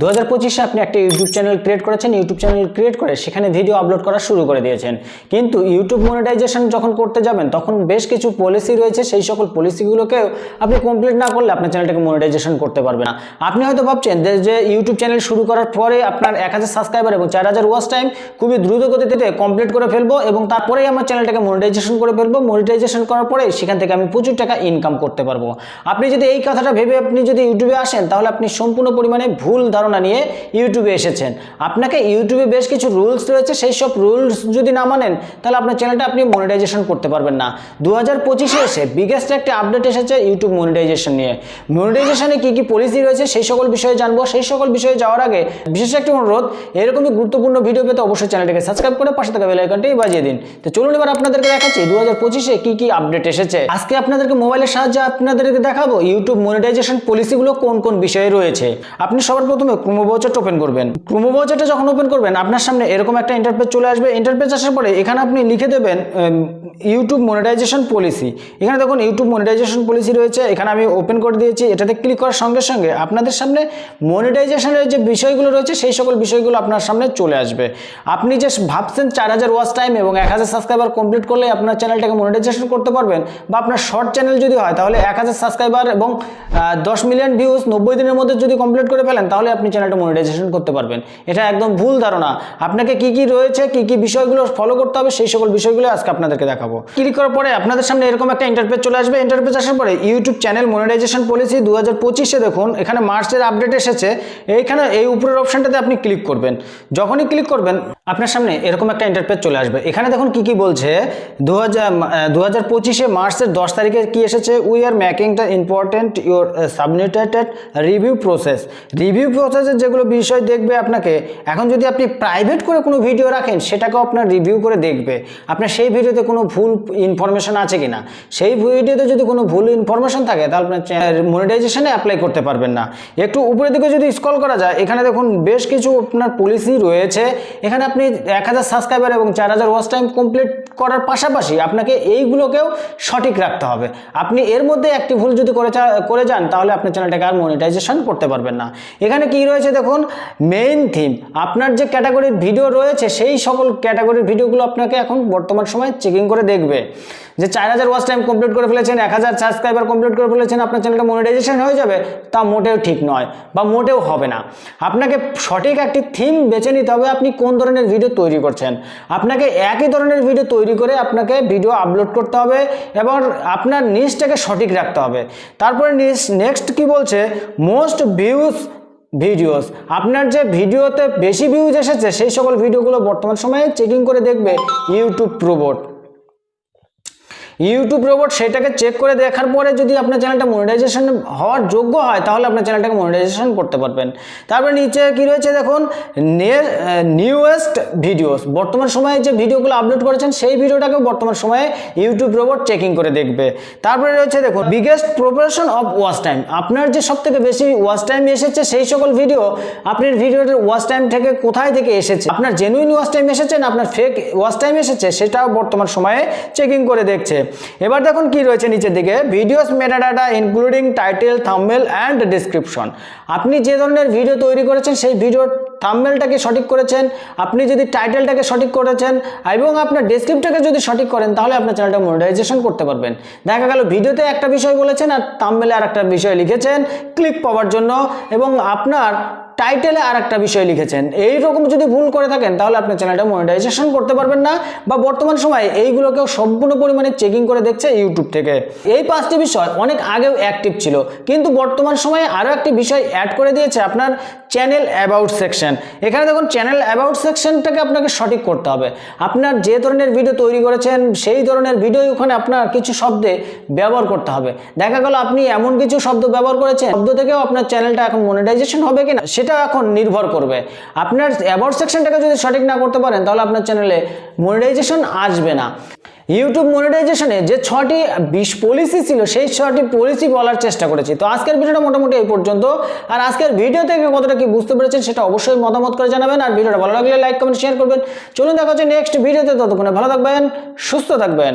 দু হাজার পঁচিশে আপনি একটা ইউটিউব চ্যানেল ক্রিয়েট করেছেন, ইউটিউব চ্যানেল ক্রিয়েট করে সেখানে ভিডিও আপলোড করা শুরু করে দিয়েছেন। কিন্তু ইউটিউব মনিটাইজেশন যখন করতে যাবেন, তখন বেশ কিছু পলিসি রয়েছে, সেই সকল পলিসিগুলোকে আপনি কমপ্লিট না করলে আপনার চ্যানেলটাকে মনিটাইজেশন করতে পারবে না। আপনি হয়তো ভাবছেন যে- ইউটিউব চ্যানেল শুরু করার পরে আপনার এক হাজার সাবস্ক্রাইবার এবং চার হাজার ওয়াচ টাইম খুবই দ্রুত গতিতে কমপ্লিট করে ফেলব এবং তারপরেই আমার চ্যানেলটাকে মনিটাইজেশন করে ফেলব। মনিটাইজেশন করার পরে সেখান থেকে আমি প্রচুর টাকা ইনকাম করতে পারব। আপনি যদি এই কথাটা ভেবে আপনি যদি ইউটিউবে আসেন, তাহলে আপনি সম্পূর্ণ পরিমাণে ভুল ধারণা নিয়ে ইউটিউবে এসেছেন। আপনাকে ইউটিউবে বেশ কিছু রুলস রয়েছে, সেই সব রুলস যদি না মানেন, তাহলে আপনার চ্যানেলটা আপনি মনিটাইজেশন করতে পারবেন না। দু হাজার পঁচিশে এসে বিগেস্ট একটা আপডেট এসেছে ইউটিউব মনিটাইজেশন নিয়ে। মনিটাইজেশনে কী কী পলিসি রয়েছে, সেই সকল বিষয়ে জানব। সেই সকল বিষয়ে যাওয়ার আগে বিশেষ একটি অনুরোধ, এরকমই গুরুত্বপূর্ণ ভিডিও পেতে অবশ্যই চ্যানেলটাকে সাবস্ক্রাইব করে পাশে থাকা বেল আইকনটি বাজিয়ে দিন। তো চলুন এবার আপনাদেরকে দেখাচ্ছি দু হাজার পঁচিশে কী কী আপডেট এসেছে। আজকে আপনাদেরকে মোবাইলের সাহায্যে আপনাদেরকে দেখাবো ইউটিউব মনিটাইজেশন পলিসিগুলো কোন কোন বিষয়ে রয়েছে। আপনি সবার প্রথমে ক্রোমো ব্রাউজারটা ওপেন করবেন। ক্রোমো ব্রাউজারটা যখন ওপেন করবেন, আপনার সামনে এরকম একটা ইন্টারপেজ চলে আসবে। ইন্টারপেজ আসার পরে এখানে আপনি লিখে দেবেন ইউটিউব মনিটাইজেশন পলিসি এখানে দেখুন ইউটিউব মনিটাইজেশন পলিসি রয়েছে। এখানে আমি ওপেন করে দিয়েছি। এটাতে ক্লিক করার সঙ্গে সঙ্গে আপনাদের সামনে মনিটাইজেশনের যে বিষয়গুলো রয়েছে, সেই সকল বিষয়গুলো আপনার সামনে চলে আসবে। আপনি যে ভাবছেন চার হাজার ওয়াচ টাইম এবং এক হাজার সাবস্ক্রাইবার কমপ্লিট করলে আপনার চ্যানেলটাকে মনিটাইজেশন করতে পারবেন বা আপনার শর্ট চ্যানেল যদি হয়, তাহলে এক হাজার সাবস্ক্রাইবার এবং দশ মিলিয়ন ভিউজ নব্বই দিনের মধ্যে যদি কমপ্লিট করে ফেলেন, তাহলে আপনি চ্যানেলটা মনিটাইজেশন করতে পারবেন। এটা একদম ভুল ধারণা। আপনাকে কি কি রয়েছে, কি কি বিষয়গুলো ফলো করতে হবে, সেই সকল বিষয়গুলো আজকে আপনাদেরকে দেখাবো। ক্লিক করার পরে আপনাদের সামনে এরকম একটা ইন্টারপেজ চলে আসবে। ইন্টারপেজ আসার পরে ইউটিউব চ্যানেল মনিটাইজেশন পলিসি দু হাজার দেখুন, এখানে মার্চের আপডেট এসেছে। এইখানে এই উপরের অপশানটাতে আপনি ক্লিক করবেন। যখনই ক্লিক করবেন আপনার সামনে এরকম একটা ইন্টারপেজ চলে আসবে। এখানে দেখুন কি কি বলছে। দু হাজার দু পঁচিশে মার্চের দশ তারিখে কি এসেছে? We are making the important your submitted review process review প্রসেসের যেগুলো বিষয় দেখবে আপনাকে, এখন যদি আপনি প্রাইভেট করে কোনো ভিডিও রাখেন, সেটাকেও আপনার রিভিউ করে দেখবে। আপনার সেই ভিডিওতে কোনো ভুল ইনফরমেশন আছে কি না সেই ভিডিওতে যদি কোনো ভুল ইনফরমেশন থাকে, তাহলে আপনার মনিটাইজেশনে অ্যাপ্লাই করতে পারবেন না। একটু উপরের দিকে যদি স্কল করা যায়, এখানে দেখুন বেশ কিছু আপনার পলিসি রয়েছে। এখানে আপনি এক হাজার সাবস্ক্রাইবার এবং চার হাজার ওয়াচ টাইম কমপ্লিট করার পাশাপাশি আপনাকে এইগুলোকেও সঠিক রাখতে হবে। আপনি এর মধ্যে একটি ভুল যদি করে করে যান, তাহলে আপনার চ্যানেলটাকে আর মনিটাইজেশন করতে পারবেন না। এখানে কি রয়েছে দেখুন মেইন থিম আপনার যে ক্যাটাগরির ভিডিও রয়েছে, সেই সকল ক্যাটাগরির ভিডিওগুলো আপনাকে এখন বর্তমান সময়ে চেকিং করে দেখবে। যে চার হাজার ওয়াচ টাইম কমপ্লিট করে ফেলেছেন, এক হাজার সাবস্ক্রাইবার কমপ্লিট করে ফেলেছেন, আপনার চ্যানেলটা মনিটাইজেশন হয়ে যাবে, তা মোটেও ঠিক নয় বা মোটেও হবে না। আপনাকে সঠিক একটি থিম বেছে নিতে হবে, আপনি কোন ধরনের ভিডিও তৈরি করছেন। আপনাকে একই ধরনের ভিডিও তৈরি করে আপনাকে ভিডিও আপলোড করতে হবে এবং আপনার নিজটাকে সঠিক রাখতে হবে। তারপরে নেক্সট কি বলছে? মোস্ট ভিউজ ভিডিওস আপনার যে ভিডিওতে বেশি ভিউজ এসেছে, সেই সকল ভিডিওগুলো বর্তমান সময়ে চেকিং করে দেখবে ইউটিউব প্রোবট ইউটিউব রোবট সেটাকে চেক করে দেখার পরে যদি আপনার চ্যানেলটা মনিটাইজেশন হওয়ার যোগ্য হয়, তাহলে আপনার চ্যানেলটাকে মনিটাইজেশন করতে পারবেন। তারপরে নিচে কি রয়েছে দেখুন নিউয়েস্ট ভিডিওস বর্তমান সময়ে যে ভিডিওগুলো আপলোড করেছেন, সেই ভিডিওটাকেও বর্তমান সময়ে ইউটিউব রোবট চেকিং করে দেখবে। তারপরে রয়েছে দেখুন biggest proportion of watch time আপনার যে সব থেকে বেশি ওয়াচ টাইম এসেছে, সেই সকল ভিডিও আপনার ভিডিওর ওয়াচ টাইম থেকে কোথায় থেকে এসেছে? আপনার জেনুইন ওয়াচ টাইম এসেছে না আপনার ফেক ওয়াচ টাইম এসেছে, সেটাও বর্তমান সময়ে চেকিং করে দেখছে। এবার দেখুন কি রয়েছে নিচের দিকে। Videos metadata including title thumbnail and description আপনি যে ধরনের ভিডিও তৈরি করেছেন, সেই ভিডিওর থাম্বনেলটাকে সঠিক করেছেন। আপনি যদি টাইটেলটাকে সঠিক করেছেন এবং আপনার ডেসক্রিপটাকে যদি সঠিক করেন, তাহলে আপনার চ্যানেলটা মনিটাইজেশন করতে পারবেন। দেখা গেল ভিডিওতে একটা বিষয় বলেছেন আর থাম্বনেলে আর একটা বিষয় লিখেছেন। ক্লিক পাওয়ার জন্য এবং আপনার টাইটেলে আর একটা বিষয় লিখেছেন। এই রকম যদি ভুল করে থাকেন, তাহলে আপনার চ্যানেলটা মনিটাইজেশন করতে পারবেন না। বা বর্তমান সময়ে এইগুলোকেও সম্পূর্ণ পরিমাণে চেকিং করে দেখছে ইউটিউব থেকে। এই পাঁচটি বিষয় অনেক আগেও অ্যাক্টিভ ছিল। কিন্তু বর্তমান সময়ে আরও একটি বিষয় অ্যাড করে দিয়েছে আপনার চ্যানেল অ্যাবাউট সেকশন এখানে দেখুন চ্যানেল অ্যাবাউট সেকশনটাকে আপনাকে সঠিক করতে হবে। আপনার যে ধরনের ভিডিও তৈরি করেছেন, সেই ধরনের ভিডিও ওখানে আপনার কিছু শব্দে ব্যবহার করতে হবে। দেখা গেল, আপনি এমন কিছু শব্দ ব্যবহার করেছেন, শব্দ থেকেও আপনার চ্যানেলটা এখন মনিটাইজেশন হবে কিনা, সেটা এখন নির্ভর করবে। আপনার অ্যাবাউট সেকশনটাকে যদি সঠিক না করতে পারেন, তাহলে আপনার চ্যানেলে মনিটাইজেশন আসবে না। ইউটিউব মনিটাইজেশনে যে ছটি বিশ পলিসি ছিল, সেই ছটি পলিসি বলার চেষ্টা করেছি। তো আজকের ভিডিওটা মোটামুটি এই পর্যন্ত। আর আজকের ভিডিও থেকে কতটা কি বুঝতে পেরেছেন, সেটা অবশ্যই মতামত করে জানাবেন। আর ভিডিওটা ভালো লাগলে লাইক কমেন্ট শেয়ার করবেন। চলুন দেখা হচ্ছে নেক্সট ভিডিওতে ততক্ষণে ভালো থাকবেন, সুস্থ থাকবেন।